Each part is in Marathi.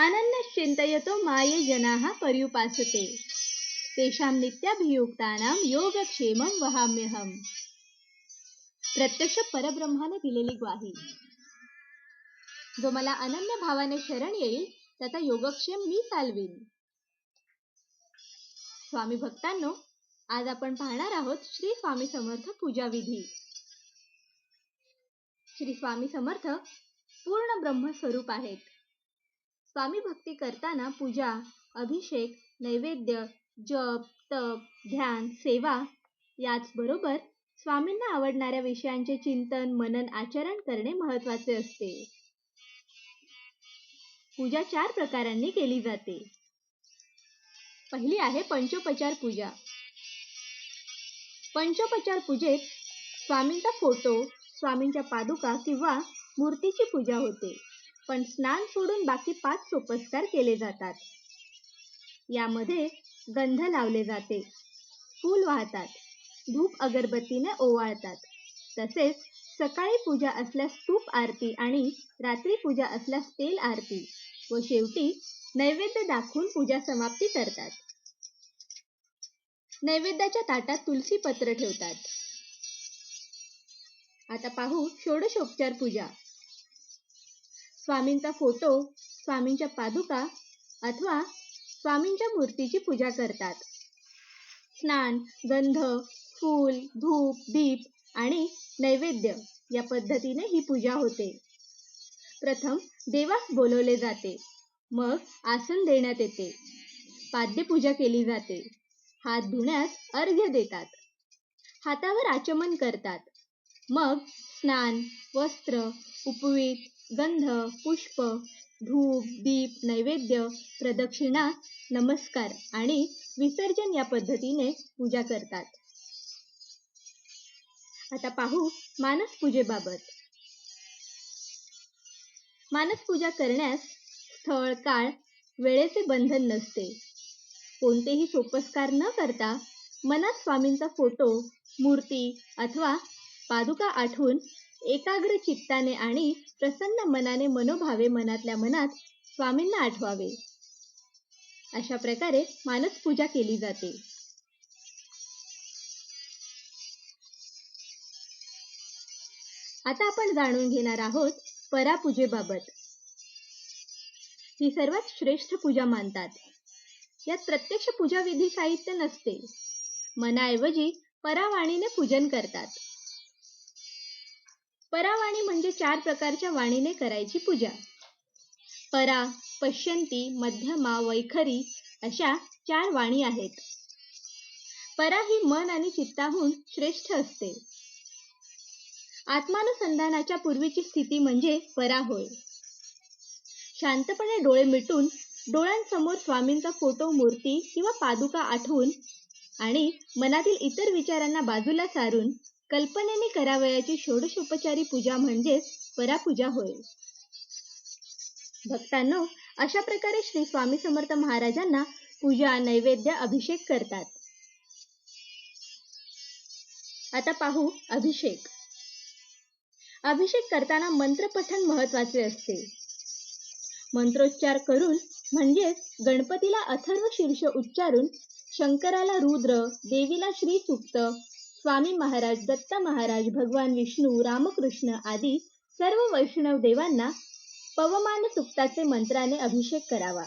अनन्य चिंतयतो माये जनाः पर्युपासते. तेषां नित्याभियुक्तानां योगक्षेमं वहाम्यहम. प्रत्यक्ष परब्रह्माने दिलेली ग्वाही. जो मला अनन्य भावाने शरण येईल त्याचा योगक्षेम मी चालवीन. स्वामी भक्तांनो आज आपण पाहणार आहोत श्री स्वामी समर्थ पूजा विधी. श्री स्वामी समर्थ पूर्ण ब्रह्मस्वरूप आहेत. स्वामी भक्ती करताना पूजा अभिषेक नैवेद्य जप तप ध्यान सेवा याचबरोबर स्वामींना आवडणाऱ्या विषयांचे चिंतन मनन आचरण करणे महत्त्वाचे असते. पूजा चार प्रकारांनी केली जाते. पहिली आहे पंचोपचार पूजा. पंचोपचार पूजेत स्वामींचा फोटो स्वामींच्या पादुका किंवा मूर्तीची पूजा होते. पण स्नान सोडून बाकी पाच सोपस्कार केले जातात. यामध्ये गंध लावले जाते फूल वाहतात धूप अगरबत्तीने ओवाळतात. तसेच सकाळी पूजा असल्यास तूप आरती आणि रात्री पूजा असल्यास तेल आरती व शेवटी नैवेद्य दाखवून पूजा समाप्ती करतात. नैवेद्याच्या ताटात तुलसी पत्र ठेवतात. आता पाहू षोडशोपचार पूजा. स्वामींचा फोटो स्वामींच्या पादुका अथवा स्वामींच्या मूर्तीची पूजा करतात. स्नान गंध फूल धूप दीप आणि नैवेद्य या पद्धतीने ही पूजा होते. प्रथम देवास बोलवले जाते. मग आसन देण्यात येते. पाद्यपूजा केली जाते. हात धुण्यास अर्घ्य देतात. हातावर आचमन करतात. मग स्नान वस्त्र उपवीत गंध पुष्प धूप दीप नैवेद्य प्रदक्षिणा नमस्कार आणि विसर्जन या पद्धतीने पूजा करतात. आता पाहू मानस पूजेबाबत. मानस पूजा करण्यास स्थळ काळ वेळेचे बंधन नसते. कोणतेही सोपस्कार न करता मनात स्वामींचा फोटो मूर्ती अथवा पादुका आठवून एकाग्र चित्ताने आणि प्रसन्न मनाने मनोभावे मनातल्या मनात स्वामींना आठवावे. अशा प्रकारे मानस पूजा केली जाते. आता आपण जाणून घेणार आहोत परापूजेबाबत. ही सर्वात श्रेष्ठ पूजा मानतात. यात प्रत्यक्ष पूजा विधी साहित्य नसते. मनाऐवजी परावाणीने पूजन करतात. परावाणी म्हणजे चार प्रकारच्या वाणीने करायची पूजा. परा पश्यंती मध्यमा वैखरी अशा चार वाणी आहेत. परा ही मन आणि चित्ताहून श्रेष्ठ असते. आत्मानुसंधानाच्या पूर्वीची स्थिती म्हणजे परा होय. शांतपणे डोळे मिटून डोळ्यांसमोर स्वामींचा फोटो मूर्ती किंवा पादुका आठवून आणि मनातील इतर विचारांना बाजूला सारून कल्पनेने करावयाची षोडशोपचारी पूजा म्हणजेच परापूजा होय. भक्तांनो अशा प्रकारे श्री स्वामी समर्थ महाराजांना पूजा नैवेद्य अभिषेक करतात. आता पाहू अभिषेक. अभिषेक करताना मंत्रपठन महत्त्वाचे असते. मंत्रोच्चार करून म्हणजेच गणपतीला अथर्व शीर्ष उच्चारून शंकराला रुद्र देवीला श्री सुक्त स्वामी महाराज दत्त महाराज भगवान विष्णू रामकृष्ण आदी सर्व वैष्णव देवांना पवमान सुक्ताचे मंत्राने अभिषेक करावा.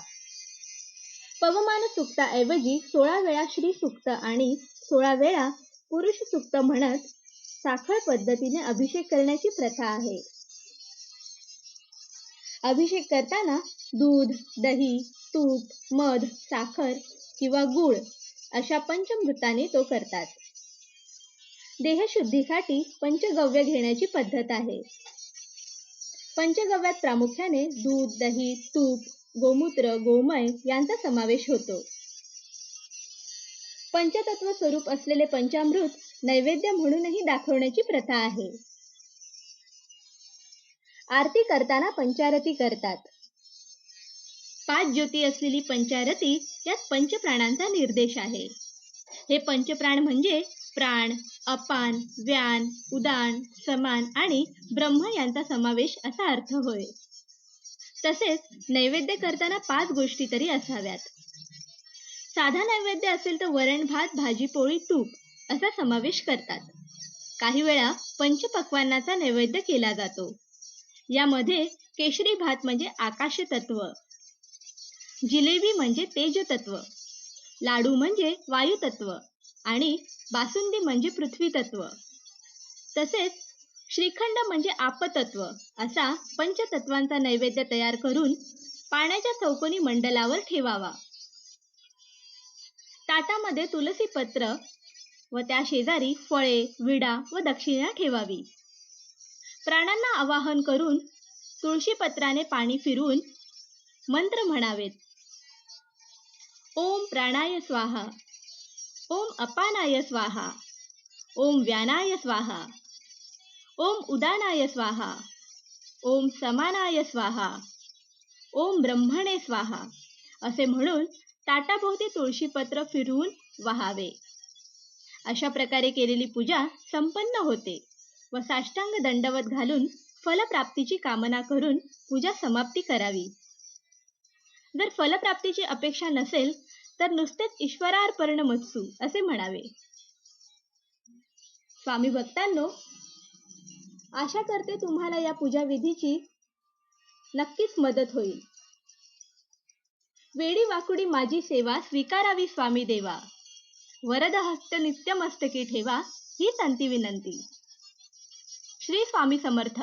पवमान सुक्ताऐवजी सोळा वेळा श्री सुक्त आणि सोळा वेळा पुरुष सुक्त म्हणत साखळ पद्धतीने अभिषेक करण्याची प्रथा आहे. अभिषेक करताना दूध दही तूप मध साखर किंवा गुळ अशा पंचमृताने तो करतात. देहशुद्धीसाठी पंचगव्य घेण्याची पद्धत आहे. पंचगव्यात प्रामुख्याने दूध दही तूप गोमूत्र गोमय यांचा समावेश होतो. पंचतत्व स्वरूप असलेले पंचामृत नैवेद्य म्हणूनही दाखवण्याची प्रथा आहे. आरती करताना पंचारती करतात. पाच ज्योती असलेली पंचारती यात पंचप्राणांचा निर्देश आहे. हे पंचप्राण म्हणजे प्राण अपान व्यान उदान समान आणि ब्रह्म यांचा समावेश असा अर्थ होय. तसेच नैवेद्य करताना पाच गोष्टी तरी असाव्यात. साधा नैवेद्य असेल तर वरण भात भाजी पोळी तूप असा समावेश करतात. काही वेळा पंचपक्वांनाचा नैवेद्य केला जातो. यामध्ये केशरी भात म्हणजे आकाश तत्व जिलेबी म्हणजे तेज तत्व लाडू म्हणजे वायू तत्व आणि बासुंदी म्हणजे पृथ्वी तत्व तसेच श्रीखंड म्हणजे आपतत्व असा पंचतत्वांचा नैवेद्य तयार करून पाण्याच्या चौकोनी मंडलावर ठेवावा. ताटामध्ये तुलसी पत्र व त्या शेजारी फळे विडा व दक्षिणा ठेवावी. प्राणांना आवाहन करून तुळशी पत्राने पाणी फिरून मंत्र म्हणावेत. ओम प्राणाय स्वाहा. ओम अपानाय स्वाहा. ओम व्यानाय स्वाहा. ओम उदानाय स्वाहा. ओम समानाय स्वाहा. ओम ब्रह्मणे स्वाहा. असे म्हणून ताटाभोवती तुळशीपत्र फिरवून वहावे. अशा प्रकारे केलेली पूजा संपन्न होते व साष्टांग दंडवत घालून फलप्राप्तीची कामना करून पूजा समाप्ती करावी. जर फलप्राप्तीची अपेक्षा नसेल तर नुसतेच ईश्वरार्पण मत्सू असे म्हणावे. स्वामी भक्तांनो आशा करते तुम्हाला या पूजा विधीची नक्कीच मदत होईल. वेडी वाकुडी माझी सेवा स्वीकारावी स्वामी देवा. वरद हस्त नित्य मस्तकी ठेवा ही संती विनंती. श्री स्वामी समर्थ.